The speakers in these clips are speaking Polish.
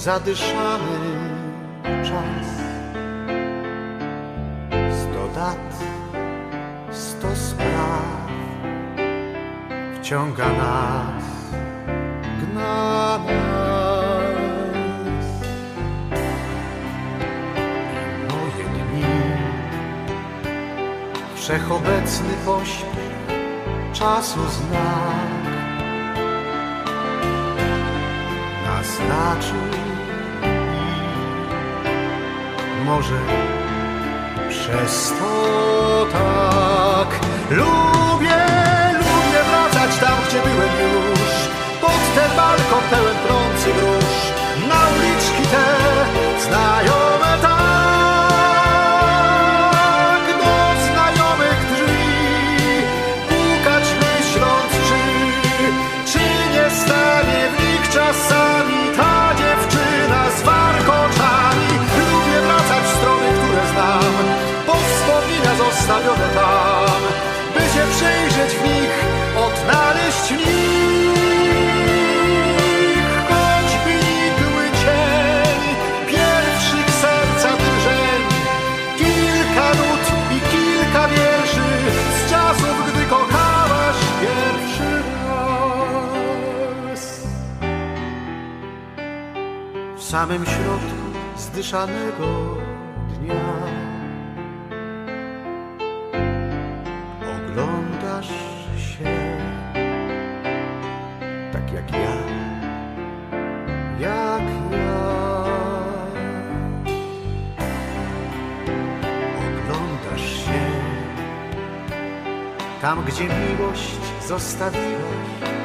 zadyszany czas. Sto dat, sto spraw wciąga nas, gna nas. I moje dni wszechobecny pośpiech czasu znak naznaczył i może przez to tak W samym środku zdyszanego dnia. Oglądasz się tak jak ja, jak ja. oglądasz się tam, gdzie miłość zostawiłaś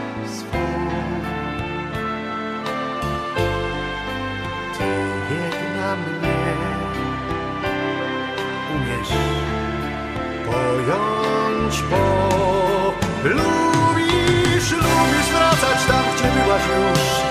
lubisz, lubisz wracać tam, gdzie byłaś już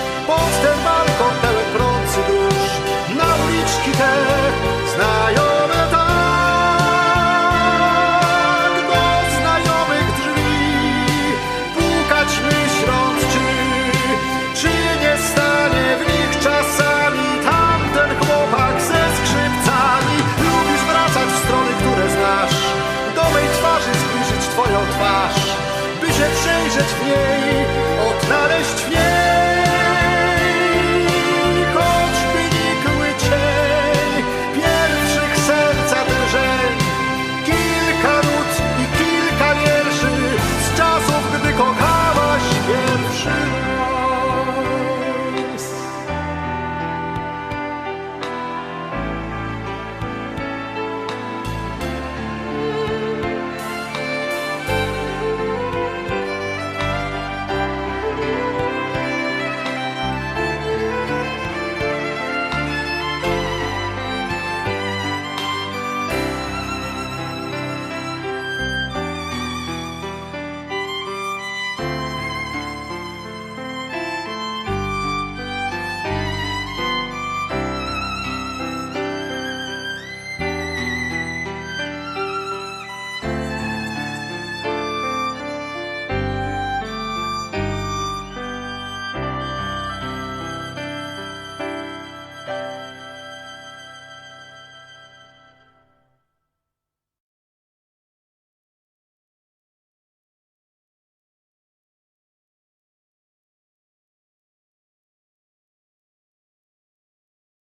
dojrzeć w niej, odnaleźć w niej.